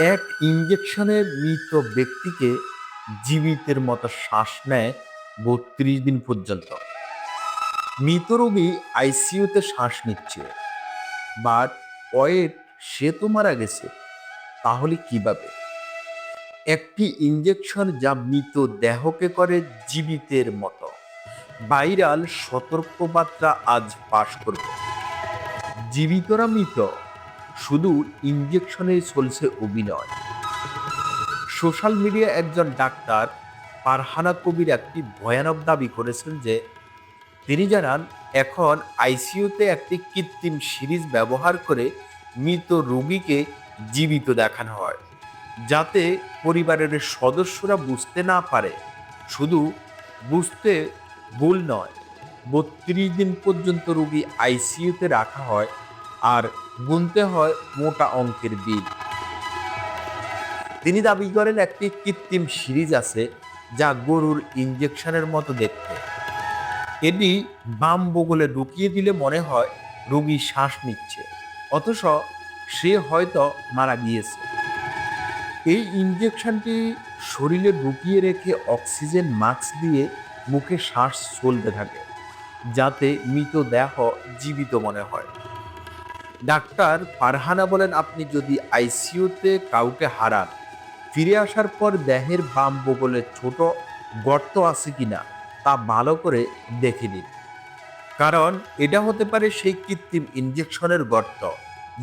এক ইঞ্জেকশনে মৃত ব্যক্তিকে জীবিতের মতো শ্বাস নেয় বত্রিশ দিন পর্যন্ত। মৃত রোগী আইসিইউতে শ্বাস নিচ্ছে বাট ওয়েট সে তো মারা গেছে, তাহলে কীভাবে? একটি ইঞ্জেকশন যা মৃত দেহকে করে জীবিতের মতো। ভাইরাল সতর্কবার্তা আজ পাশ করব। জীবিতরা মৃত শুধু ইঞ্জেকশনে চলছে অভিনয়। সোশ্যাল মিডিয়া একজন ডাক্তার পারহানা কবির একটি ভয়ানক দাবি করেছেন যে, তিনি জানান, এখন আইসিইউতে একটি কৃত্রিম সিরিজ ব্যবহার করে মৃত রোগীকে জীবিত দেখানো হয়, যাতে পরিবারের সদস্যরা বুঝতে না পারে। শুধু বুঝতে ভুল নয়, বত্রিশ দিন পর্যন্ত রোগী আইসিইউতে রাখা হয় আর গুনতে হয় মোটা অঙ্কের বিল। তিনি দাবি করেন, একটি কৃত্রিম সিরিজ আছে যা গরুর ইঞ্জেকশনের মতো দেখতে। এটি বাম বগলে ঢুকিয়ে দিলে মনে হয় রোগী শ্বাস নিচ্ছে, অথচ সে হয়তো মারা গিয়েছে। এই ইঞ্জেকশনটি শরীরে ঢুকিয়ে রেখে অক্সিজেন মাস্ক দিয়ে মুখে শ্বাস চলতে থাকে, যাতে মৃতদেহ জীবিত মনে হয়। ডাক্তার ফারহানা বলেন, আপনি যদি আইসিইউতে কাউকে হারান, ফিরে আসার পর দেহের বাম বগলে ছোট গর্ত আছে কি না তা ভালো করে দেখে নিন। কারণ এটা হতে পারে সেই কৃত্রিম ইঞ্জেকশনের গর্ত,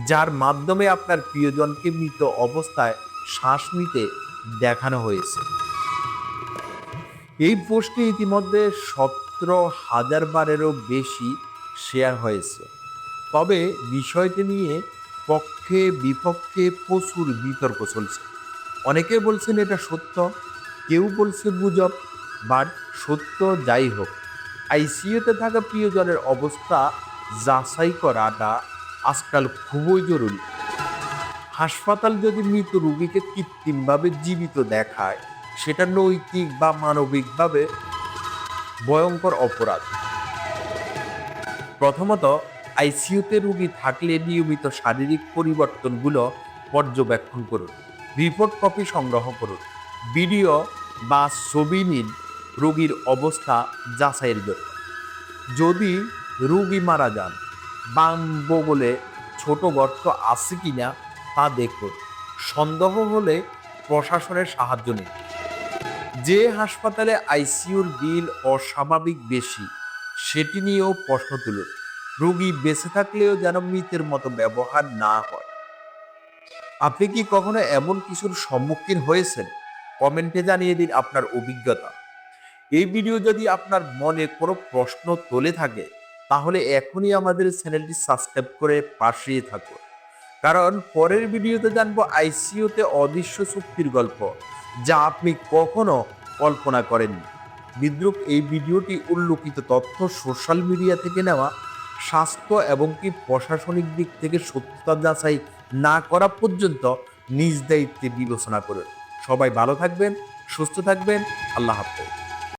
যার মাধ্যমে আপনার প্রিয়জনকে মৃত অবস্থায় শ্বাস নিতে দেখানো হয়েছে। এই পোস্টটি ইতিমধ্যে সতেরো হাজার বারেরও বেশি শেয়ার হয়েছে। তবে বিষয়টি নিয়ে পক্ষে বিপক্ষে প্রচুর বিতর্ক চলছে। অনেকে বলছেন এটা সত্য, কেউ বলছে গুজব, বাট সত্য যাই হোক, আইসিইউতে থাকা প্রিয়জনের অবস্থা যাচাই করাটা আজকাল খুবই জরুরি। হাসপাতাল যদি মৃত রোগীকে কৃত্রিমভাবে জীবিত দেখায়, সেটা নৈতিক বা মানবিকভাবে ভয়ঙ্কর অপরাধ। প্রথমত আইসিইউতে রোগী থাকলে নিয়মিত শারীরিক পরিবর্তনগুলো পর্যবেক্ষণ করুন রিপোর্ট কপি সংগ্রহ করুন ভিডিও বা ছবি নিন, রোগীর অবস্থা যাচাইয়ের জন্য। যদি রোগী মারা যান বাম বগলে ছোট গর্ত আছে কি না তা দেখুন, সন্দেহ হলে প্রশাসনের সাহায্য নিন। যে হাসপাতালে আইসিইউর বিল অস্বাভাবিক বেশি, সেটি নিয়েও প্রশ্ন তুলুন। রোগী বেঁচে থাকলেও যেন মৃতের মতো ব্যবহার না হয়। আপনি কি কখনো এমন কিছুর সম্মুখীন হয়েছেন? কমেন্টে জানিয়ে দিন আপনার অভিজ্ঞতা। এই ভিডিও যদি আপনার মনে কোনো প্রশ্ন তোলে থাকে, তাহলে এখনই আমাদের চ্যানেলটি সাবস্ক্রাইব করে পাশিয়ে থাকুন। কারণ পরের ভিডিওতে জানব আইসিইউতে অদৃশ্য চুক্তির গল্প, যা আপনি কখনো কল্পনা করেননি। বিদ্রুপ এই ভিডিওটি উল্লেখিত তথ্য সোশ্যাল মিডিয়া থেকে নেওয়া স্বাস্থ্য এবং কি প্রশাসনিক দিক থেকে সত্যতা যাচাই না করা পর্যন্ত নিজ দায়িত্বে বিবেচনা করুন সবাই ভালো থাকবেন, সুস্থ থাকবেন, আল্লাহ হাফেজ।